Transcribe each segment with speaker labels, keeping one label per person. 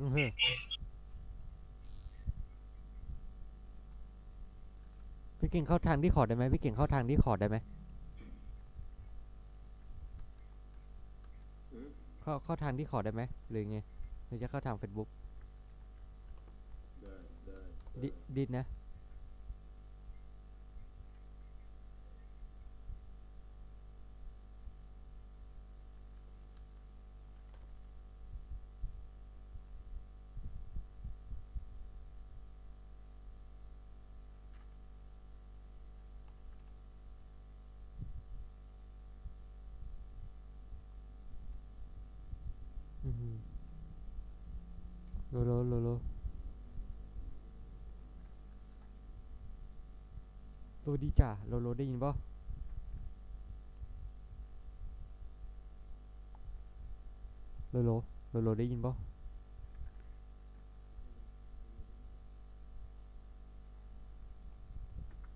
Speaker 1: อื้อหือพี่เก่งเข้าทางที่ขอร์ดได้ไหมพี่เก่งเข้าทางที่ขอร์ดได้ไหม
Speaker 2: อืม
Speaker 1: เข้าเข้าทางที่ขอร์ดได้ไหมหรือไงหรือจะเข้าทาง Facebook
Speaker 2: ได้ได้
Speaker 1: ดิ
Speaker 2: ได้
Speaker 1: ดิดนะ อือหือโลโลโลโลส วัสดีจ้ะโลโลได้ยินป่ะโลโลโลโลได้ยินป่ะ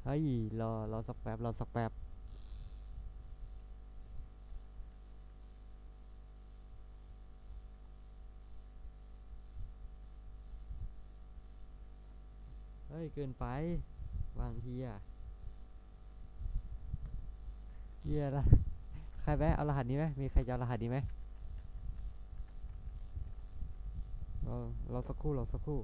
Speaker 1: เฮ้ยรอรอสักแป๊บรอสักแป๊บเฮ้ย เกินไป บางทีอะ เยี่ยละใครแม่เอารหัสนี้ไหมมีใครจะเอารหัสนี้ไหมเราเราสักครู่เราสักครู่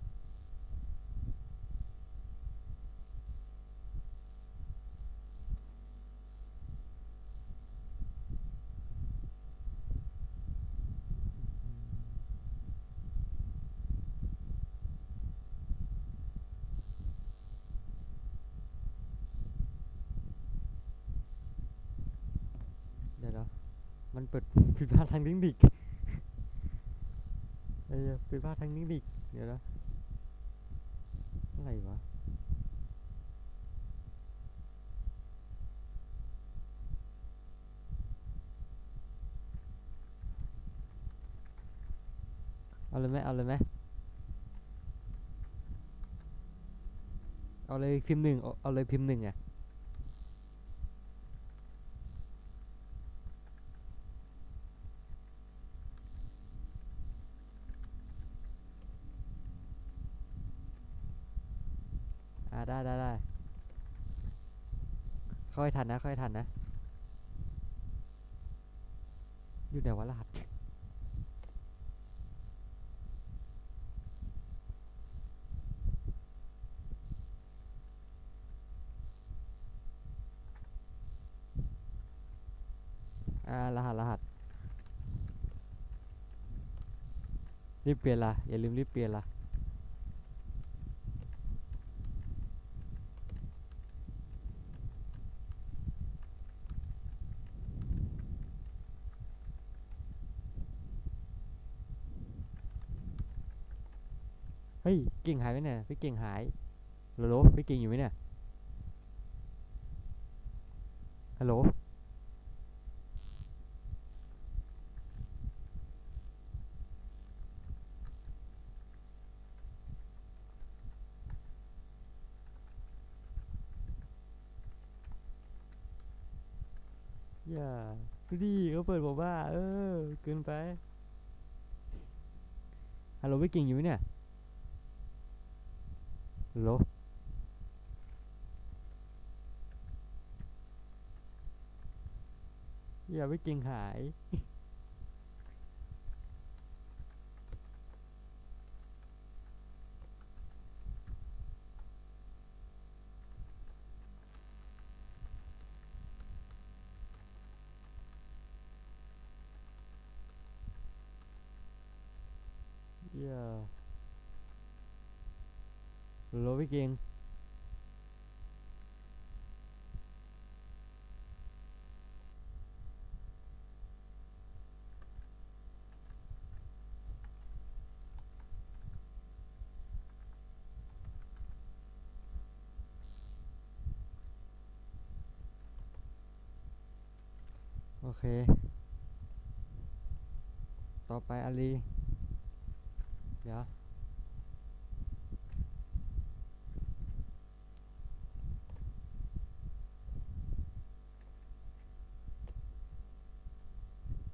Speaker 1: มันเปิดผิดพลาดทางเทคนิคเอ้ยผิดพลาดทางเทคนิคเดี๋ยวนะอะไรวะเอาเลยไหมเอาเลยไหมเอาเลยพิมพ์หนึ่งเอาเอาเลยพิมพ์หนึ่งอะ อ่าได้ได้ได้เข้าให้ทันนะเข้าให้ทันนะ อยู่ไหนวะรหัสอ่ารหัสรหัสรีบเปลี่ยนละอย่าลืมรีบเปลี่ยนละ เฮ้ยเก่งหายไปไหนพี่เก่งหายฮัลโหลพี่เก่งอยู่ไหมเนี่ยฮัลโหลอย่าดูดิเขาเปิดบอกว่า เออเกินไปฮัลโหลพี่เก่งอยู่ไหมเนี่ย ฮัลโหลอย่าไปเก่งหาย อย่าฮัล โลพี่เก่งโอเค ต่อไปอาลี เดี๋ยว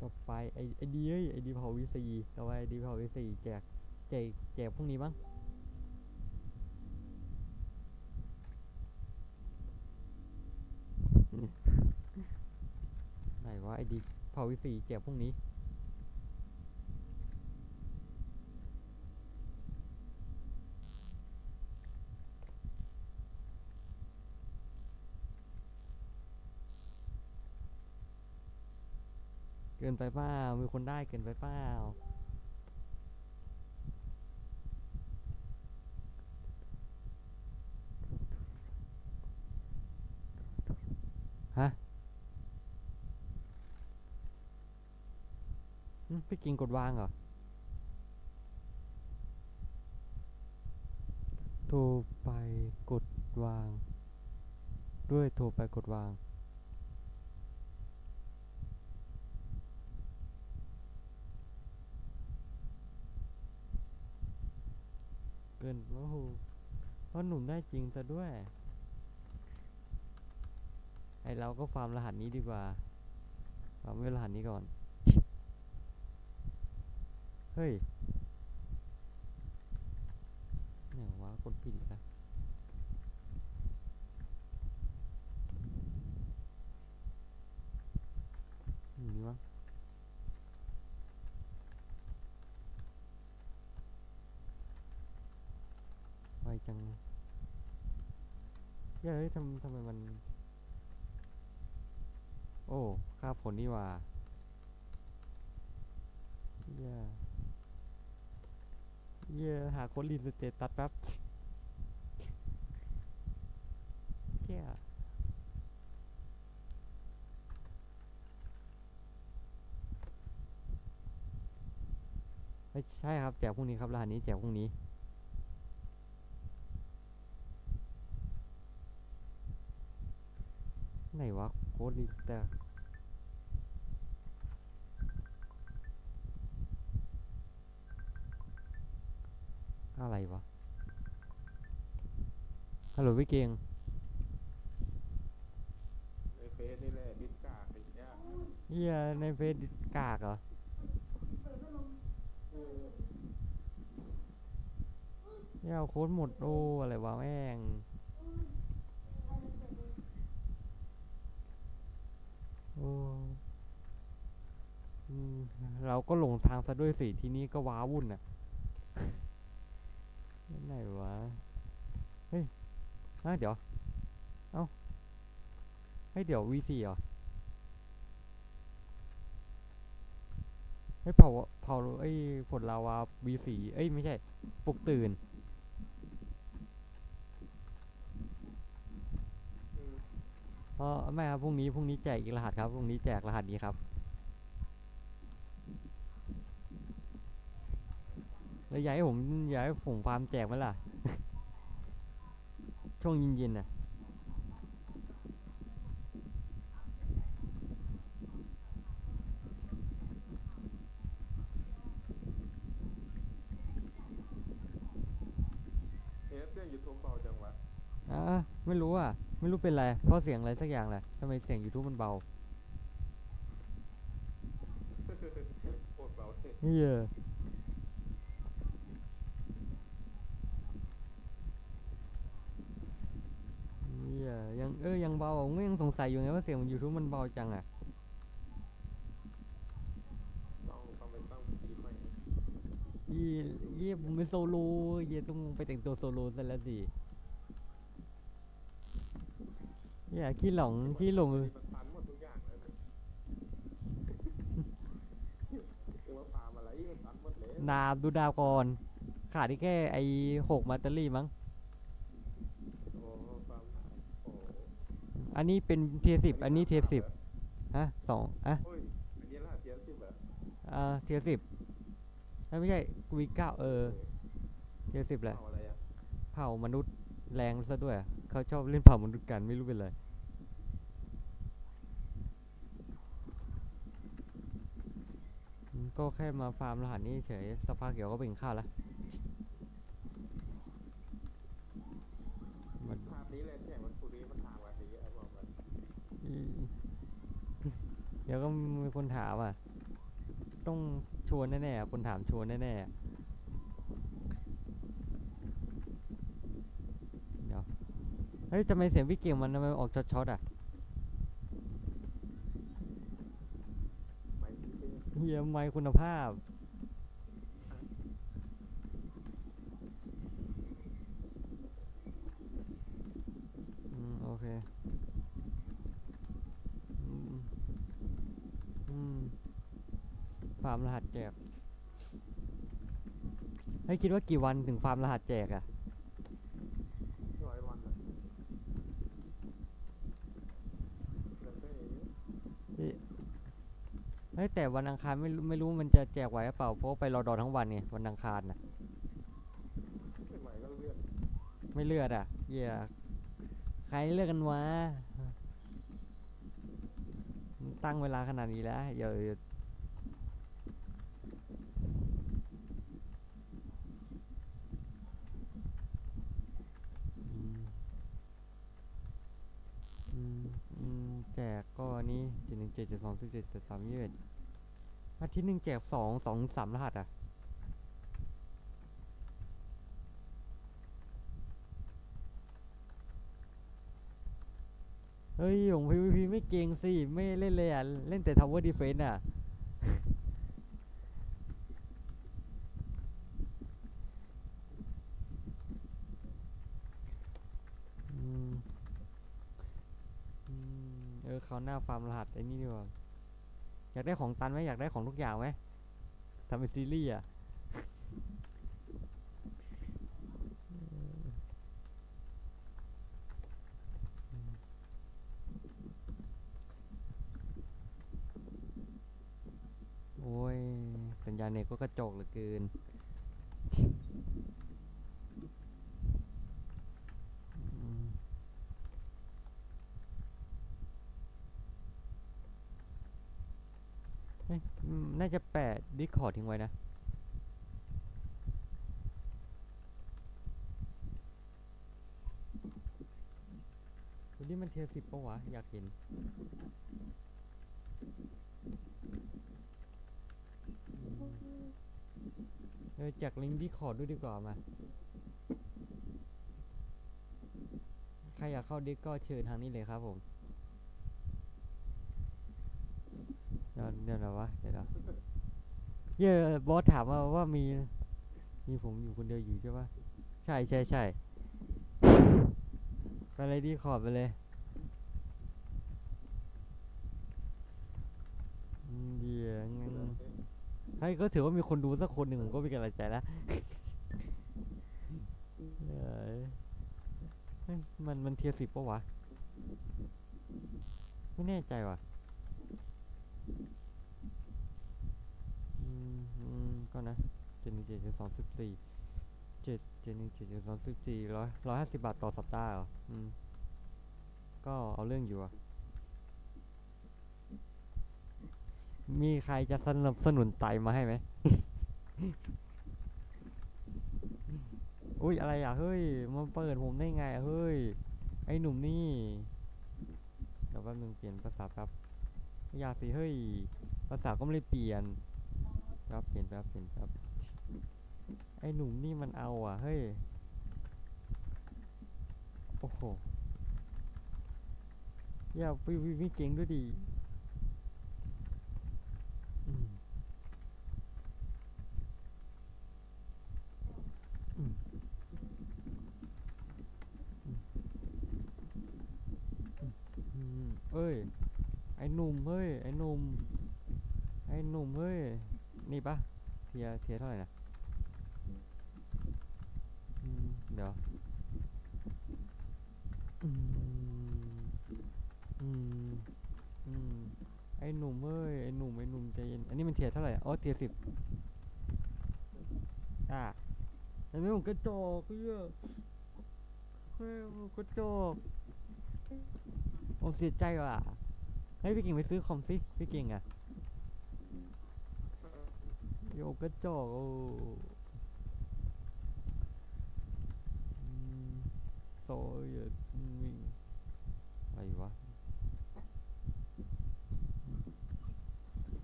Speaker 1: ต่อไปไอไอดีเอ้ยไอดีเผาวีซีต่อไปไอดีเผาวีซีแจกแจกแจกพวกนี้บ้างไหนวะไอดีเผาวิสีแจกพวกนี้ กินไปเปล่ามีคนได้เกินไปเปล่าฮะพี่กินกดวางเหรอโทรไปกดวาง ด้วยโทรไปกดวาง เกินโอ้โหเพราะหนุ่มได้จริงซะด้วย ไอเราก็ฟาร์มรหัสนี้ดีกว่าฟาร์มเวลรหัสนี้ก่อน เฮ้ยอย่างวะกดผิดอีกแล้วอย่างนี้วะ ไว จังเย้ยทำทำไมมัน โอ้ค่าผลนี่ว่าเย้เย้หาคนรีนสเตตัสแป๊บเจ้าไม่ใช่ครับแจกพรุ่งนี้ครับรหัสนี้แจกพรุ่งนี้ ไหนวะโค้ดลิสต์อะอะไรวะฮัลโหลพี่เก่ง
Speaker 2: ในเฟซนี่แหละดิสกาไอ้เนี้ย
Speaker 1: เฮียในเฟซกากเหรอเฮียเอาโค้ดหมดโอ้อะไรวะแม่ง โอ้อืม เราก็หลงทางซะด้วยสิทีนี้ก็ว้าวุ่นอะไหนวะ เฮ้ยอะเดี๋ยว เอ้าเฮ้ยเดี๋ยว V4 เหรอเฮ้ยเผาเผาเอ้ผลลาวา V4 เอ้ย ไม่ใช่ ปลุกตื่น
Speaker 2: อืม
Speaker 1: เออไม่ครับพรุ่งนี้พรุ่งนี้แจกอีกรหัสครับพรุ่งนี้แจกรหัสนี้ครับแล้วอยากให้ผมอยากให้ผมฟาร์มแจกไหมล่ะ ช่วงเย็นๆน่ะ
Speaker 2: เอ๊ะเสียงยูทูบเบาจังวะ
Speaker 1: อ่าไม่รู้อะ ไม่รู้เป็นไร เพราะเสียงอะไรสักอย่างแหละทำไมเสียง YouTube มันเบา
Speaker 2: โคตรเบาเลย
Speaker 1: เฮียเฮียยังเออยังเบาอะผมก็ยังสงสัยอยู่ไงว่าเสียง YouTube มันเบาจังอะ
Speaker 2: ต้องต้องไปตั้งคีย์ใหม่
Speaker 1: ยี่ยี่ผมเป็นโซโลเยี่ต้องไปแต่งตัวโซโลซะแล้วสิ เนี่ยขี้หลงขี้หลง
Speaker 2: นตันหมดทุกอย่างเลยเออฟาร์มอะไรมันตันหมดเลย
Speaker 1: นามดูดาวก่อน ขาดที่แค่ไอ้หกแบตเตอรี่มั้ง
Speaker 2: โอ้ฟาร์มโอ้
Speaker 1: อันนี้เป็นเทียสิบอันนี้เทียสิบฮะสองอะ
Speaker 2: โอ้ยอันนี้รหัสเทียสิบเหรอ
Speaker 1: อ่าเทียสิบไม่ใช่วีเก้าเออเทียสิบแหละ
Speaker 2: เอาอะไรอะ
Speaker 1: เผ่ามนุษย์แรงซะด้วย เขาชอบเล่นเผ่ามนุษย์กันไม่รู้เป็นไร ก็แค่มาฟาร์มรหัสนี้เฉยสักพักเดี๋ยวก็เป็นข้าวละมัน
Speaker 2: นี้เลยเสีงมันคุรีมันถามว่าดีอะบอกมัน
Speaker 1: เดี๋ยวก็มีคนถามอะ ต้องชวนแน่ๆคนถามชวนแน่ๆเดี๋ยวเฮ้ยทำไมเสียงพี่เก่งมันทำไมออกช็อตๆอะ เฮียไม่คุณภาพ อืม โอเค อืม อืมฟาร์มรหัสแจก ให้ยคิดว่ากี่วันถึงฟาร์มรหัสแจกอะ
Speaker 2: ร้อยวันอะเดือนก็เอง
Speaker 1: เฮ้ยแต่วันอังคารไม่รู้ไม่รู้มันจะแจกไหวหรือเปล่าเพราะไปรอดอทั้งวันไงวันอังคารน่ะ
Speaker 2: ไม่ไหวก็เลื่อน
Speaker 1: ไม่เลือดอะเหี้ยใครเลือกกันวะตั้งเวลาขนาดนี้แล้วเดี๋ยว เจ็ดเจ็ดสองสิบเจ็ดเจ็ดสามยี่สิบเอ็ดอาทิตย์หนึ่งแจกสองสองสามรหัสอะเฮ้ยผมพีพีไม่เก่งสิ ไม่เล่นเลยอะ เล่นแต่ทาวเวอร์ดีเฟนต์อะมอืมเออเขาหน้าฟาร์มรหัสไอ้นี่ดีกว่าอยากได้ของตันไหมอยากได้ของทุกอย่างไหมทำเป็นซีรีส์อะโอ้ยสัญญาณเน็ตก็กระจกเหลือเกิน อืมเฮ้ยอืม น่าจะแปะดิคอร์ดทิ้งไว้นะ วันนี้มันเทียสิบปะวะ อยากเห็น เออจากลิงก์ดีคอร์ดด้วยดีกว่ามา ใครอยากเข้าดิสก็เชิญทางนี้เลยครับผม เดี๋ยวเดี๋ยวนะวะเดี๋ยวนะเย้บอสถามมาว่ามี มีผมอยู่คนเดียวอยู่ใช่ปะใช่ใช่ใช่ไปเลยดีคอร์ดไปเลยเดี๋ยวงั้นเฮ้ก็ถือว่ามีคนดูสักคนหนึ่งผมก็มีกำลังใจแล้วเอ้ยเฮ้ยมันมันเทียสิบปะวะ ไม่แน่ใจว่ะ อืมก็นะเจ็ดหนึ่งเจ็ดสองสิบสี่เจ็ดเจ็ดหนึ่งเจ็ดสองสิบสี่ร้อยร้อยห้าสิบบาทต่อสัปดาห์เหรออืมก็เอาเรื่องอยู่อะ มีใครจะสนับสนุนไตมาให้ไหม อุ้ยอะไรอะ เฮ้ยมาเปิดผมได้ไงอะ เฮ้ย ไอ้หนุ่มนี่ เดี๋ยวแป๊บนึงเปลี่ยนภาษาแป๊บ ยาสิเฮ้ยภาษาก็ไม่ได้เปลี่ยนแป๊บเปลี่ยนแป๊บเปลี่ยนแป๊บไอ้หนุ่มนี่มันเอาอะเฮ้ยโอ้โหอย่าไปวิ่งเก่งด้วยดิ อืมอืมอืมอืมเอ้ย ไอ้หนุ่มเฮ้ย ไอ้หนุ่ม ไอ้หนุ่มเฮ้ย นี่ปะเที ยเทียเท่าไหร่นะเดี๋ยวอืมอืมอืมไอ้หนุ่มเอ้ย ไอ้หนุ่มไอ้หนุ่มใจเย็น อันนี้มันเทียร์เท่าไหร่อ๋อเทียร์สิบอะเห็นไหมผมกระจอกเฮ้ยเฮ้ยผมกระจอกผมเสียใจว่ะเฮ้พี่เก่งไปซื้อคอมสิ พี่เก่งอะ โยกกระจอกโอ้โซเยวิ่งอะไรวะ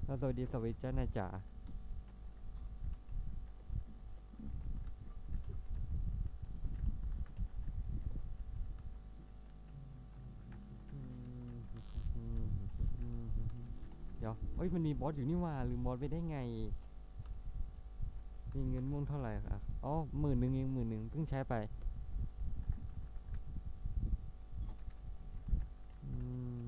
Speaker 1: แล้วสวัสดีสวิตเจ้านะจ๋าเดี๋ยวเอ้ยมันมีบอสอยู่นี่ว่าลืมบอสไปได้ไง มีเงินม่วงเท่าไหร่ครับอ๋อหมื่นหนึ่งเองหมื่นหนึ่งเพิ่งใช้ไปอืม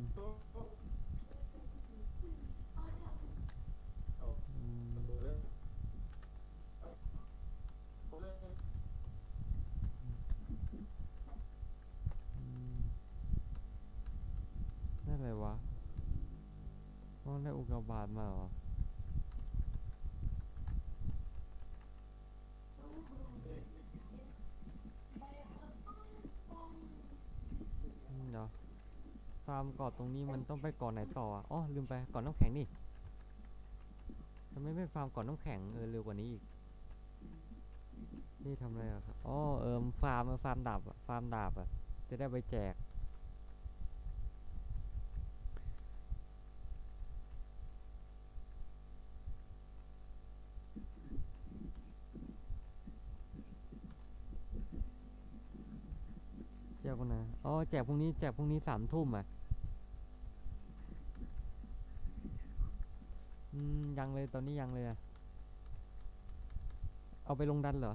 Speaker 1: อะได้อะรวะอ๋อได้อุกกาบาตมาเหรอมเดี๋ยวฟาร์มเกาะตรงนี้มันต้องไปเกาะไหนต่ออะอ๋อลืมไปเกาะน้ำแข็งนี่ทำไมไม่ฟาร์มเกาะน้ำแข็งเออเร็วกว่านี้อีก นี่ทำอะไรอะครับอ๋อเออฟาร์มอะฟาร์มดาบอะฟาร์มดาบอะจะได้ไปแจกแจกวันไหนอ๋อแจกพรุ่งนี้แจกพรุ่งนี้สามทุ่มอะ อืมยังเลยตอนนี้ยังเลยอะเอาไปลงดันเหรอ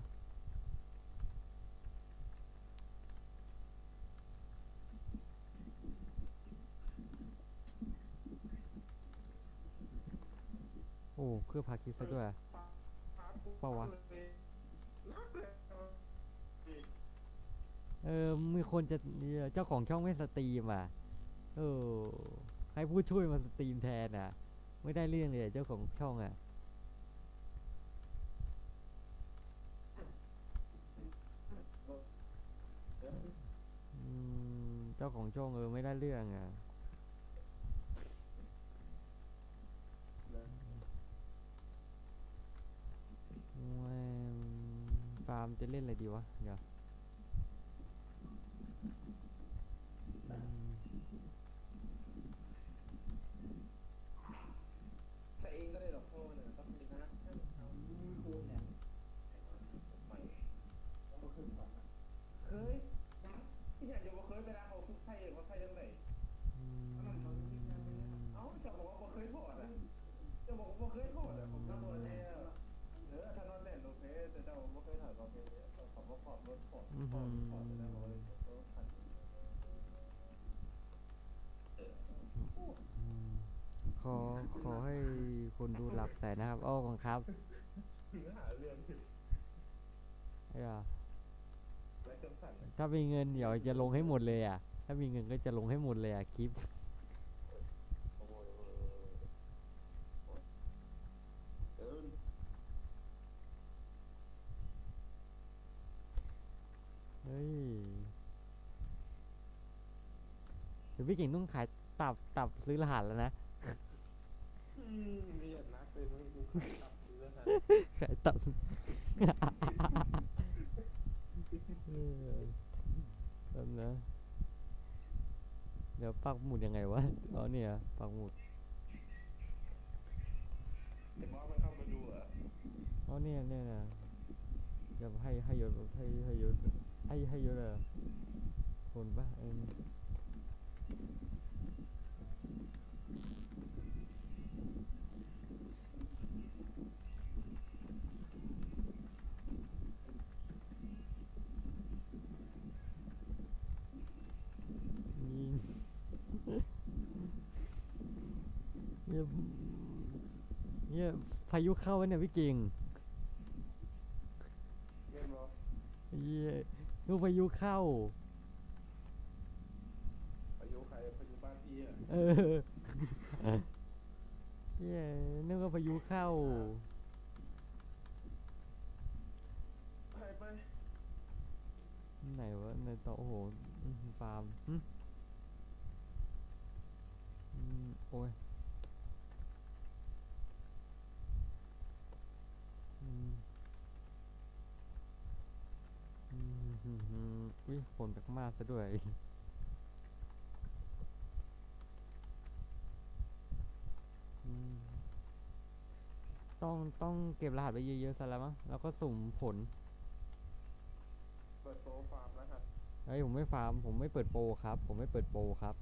Speaker 1: โอ้เครื่องพาคิดซะด้วยอะเปล่าวะ เออมีคนจะเจ้าของช่องไม่สตรีมอะ เออ ให้ผู้ช่วยมาสตรีมแทนอะ ไม่ได้เรื่องเลยเจ้าของช่องอะเจ้าของช่องเออไม่ได้เรื่องอะแม่งฟาร์มจะเล่นอะไรดีวะ เดี๋ยว
Speaker 2: ดูหลั
Speaker 1: กแสนนะครับ โอ้อของครับ
Speaker 2: หาเรื่อง
Speaker 1: ไอ้อะ
Speaker 2: และเครื่อ
Speaker 1: ถ้ามีเงินเดี๋ยวจะลงให้หมดเลยอะ ถ้ามีเงินก็จะลงให้หมดเลยอะคลิป
Speaker 2: เฮ้
Speaker 1: ยเดี๋ยวพี่เก่งต้องขายตับตับซื้อรหัสแล้วนะ
Speaker 2: อืมเรียนนัก เลยมึงกูขับซื้อนะ
Speaker 1: ขายตับเออแป๊บนะ เดี๋ยวปักหมุดยังไงวะอ๋อเนี่ยปักหมุด
Speaker 2: ไอ้มอสมันเข้ามาดูเหรอ
Speaker 1: อ๋อเนี่ยเนี่ยนะเดี๋ยวให้ให้ยศให้ให้ยศให้ให้ยศอะคนปะเออนี่ เนี่ยเนี่ยพายุเข้าแล้วเนี่ยพี่กิ่ง
Speaker 2: เรียนมอส
Speaker 1: เย้ลูกพายุเข้า
Speaker 2: พายุใครพายุบ้านพี่อะ
Speaker 1: เออเย้นึกว่าพายุเข้า
Speaker 2: ไปไป
Speaker 1: ไหนวะในต่อโอ้โหอื้อหือฟาร์มหึอืมโอ้ยอืมอืมหืมหื มอุ้ยฝนจากมาซะด้วยอืมต้องต้องเก็บรหัสไปเยอะๆซะแล้วมั้งแล้วก็สุ่มผล
Speaker 2: เปิดโต๊ะฟาร์มแล้วครับ
Speaker 1: เฮ้ยผมไม่ฟาร์มผมไม่เปิดโปรครับ ผมไม่เปิดโปรครับ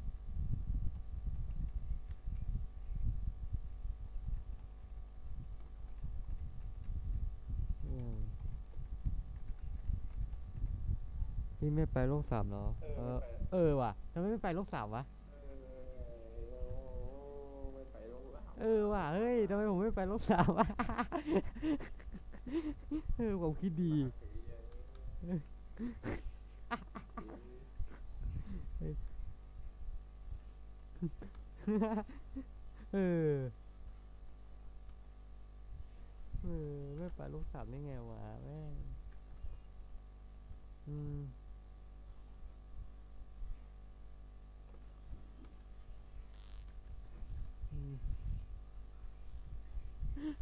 Speaker 1: พี่ไม่ไปโลกสามเหรอ
Speaker 2: เอ
Speaker 1: เอ
Speaker 2: อ
Speaker 1: อ
Speaker 2: ไป
Speaker 1: เออว่ะทำไมไม่ไปโลกสามวะ
Speaker 2: เออไม่ไปโรงละ
Speaker 1: เออว่ะ เฮ้ยทำไมผมไม่ไปโลกสามวะ เออผมคิดดีเออ เออ ไม่ไปโลกสามได้ไงวะแม่งอืม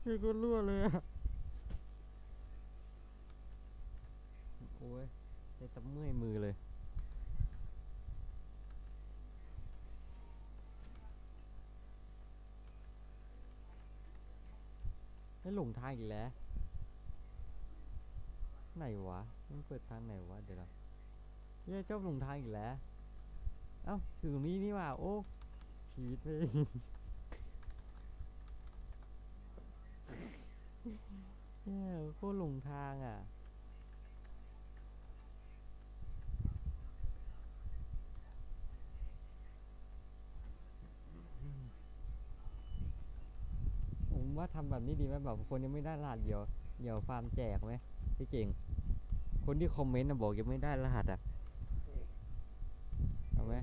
Speaker 1: คือก็รั่วเลยอะโอ้ยใจสับเมื่อยมือเลยไม่หลงทางอีกแล้ว ไหนวะ มันเปิดทางไหนวะ เดี๋ยวนะเย้ยชอบหลงทางอีกแล้ว เอ้าถึงตรงนี้นี่ว่า โอ้ชีวิตไม่ เนี่ยโคตรหลงทางอะ ผมว่าทำแบบนี้ดีไหมแบบคนยังไม่ได้รหัสเดี๋ยวเดี๋ยวฟาร์มแจกไหมพี่เก่ง คนที่คอมเมนต์นะบอกยังไม่ได้รหัสอะเอาไหม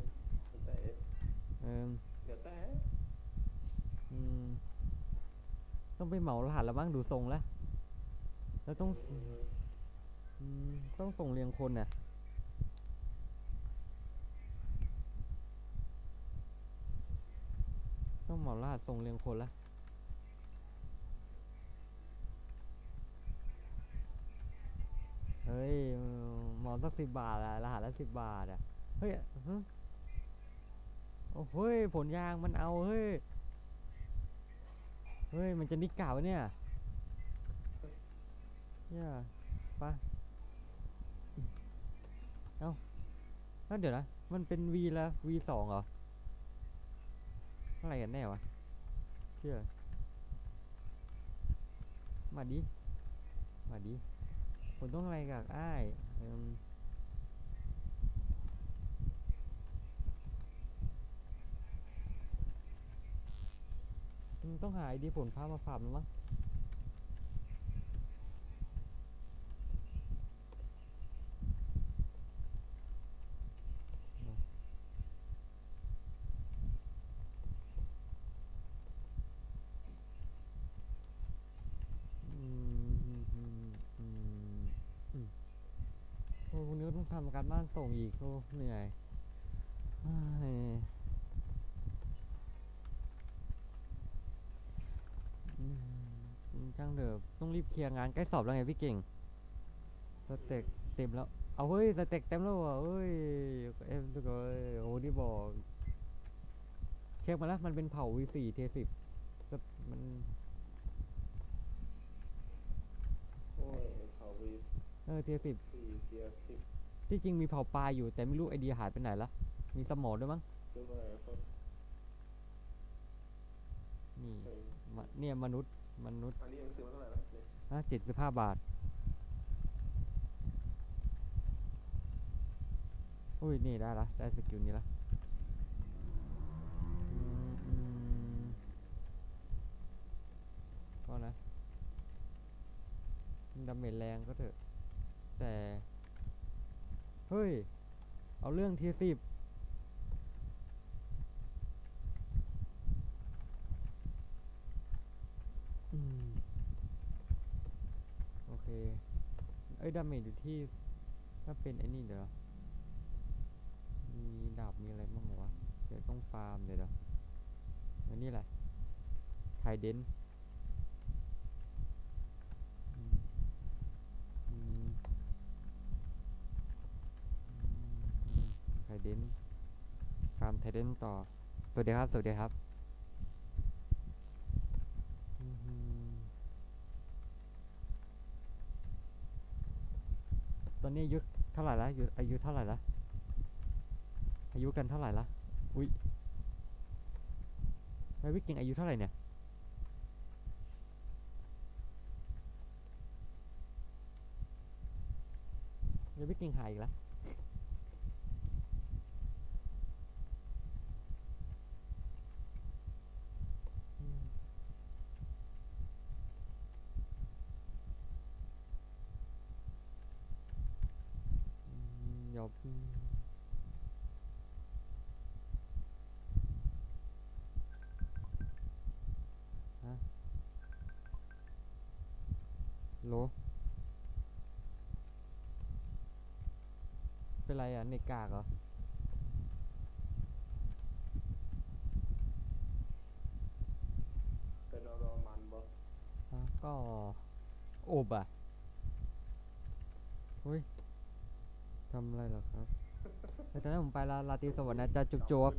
Speaker 2: แต่
Speaker 1: เออ
Speaker 2: เดี๋ยวแต่
Speaker 1: อืมต้องไปเหมารหัสแล้วบ้างดูทรงแล้ว แล้วต้องต้องส่งเรียงคนน่ะต้องหมารหัสส่งเรียงคนละเฮ้ยเออเหมาสักสิบบาทอะรหัสละสิบบาทอะเฮ้ยโอ้เฮ้ย ผลยางมันเอา เฮ้ย เฮ้ย มันจะนิกเก่าวะเนี่ย เนี่ยไปะเอ้าแล้วเดี๋ยวนะ มันเป็น V แล้ว V สองเหรอ อะไรกันแน่วะเชื่อ มาดิ มาดิผมต้องอะไรกับอ้ายต้องหาไอดีผลพามาฝากมันมั้งำการบ้านส่งอีกโอ้เหนื่อยเฮ้ยอืมอืมช่างเถอะต้องรีบเคลียร์งานใกล้สอบแล้วไงพี่เก่ง สเต็กเต็มแล้ว เอาเฮ้ยสเต็กเต็มแล้วเหรอะเฮ้ยเอ็มทุกคนโอ้ที่บอก เช็คมาแล้วมันเป็นเผา V4 T10 จะมัน
Speaker 2: โอ้ยเขาวี
Speaker 1: เออ T10
Speaker 2: สี่เทียสิบ
Speaker 1: ที่จริงมีเผาปลาอยู่แต่ไม่รู้ไอเดียหายไปไหนละ มีสมองด้วยมั้ง
Speaker 2: ซื้อมาเขา
Speaker 1: นี่
Speaker 2: ใส่
Speaker 1: มะเนี่ยมนุษย์มนุษย์
Speaker 2: อันนี้ยังซื้อมาเท่าไหร่นะเนี่ย
Speaker 1: นะเจ็ดสิบห้าบาท อุ้ย นี่ได้ละ ได้สกิลนี้ละอืมอืมก็นะดาเมจแรงก็เถอะ แต่ เฮ้ย เอาเรื่องทีสิบโอเค เอ้ย ดาเมจอยู่ที่ ถ้าเป็นไอ้นี่เดี๋ยว มีดาบมีอะไรบ้างวะ เดี๋ยวต้องฟาร์มเดี๋ยวเดี๋ยวอันนี้แหละไทเดนอืมอืมอื ไทเดนฟาร์มไทเดนต่อ สวัสดีครับ สวัสดีครับ ตอนนี้อายุเท่าไหร่ละอายุอายุเท่าไหร่ละอายุกันเท่าไหร่ละอุ้ยแล้วพี่เก่งอายุเท่าไหร่เนี่ยเดี๋ยวพี่เก่งหายอีกแล้ว อบฮะโหลเป็นไรอะเน็ตกากเหรอ
Speaker 2: เป็นเราเรามันบ่
Speaker 1: ฮะก็ โอบอะเฮ้ย ทำอะไรเหรอครับแต่ตอนนั้นผมไปลาลาตีสวัสดิ์นะจะจุ๊บจ๊ก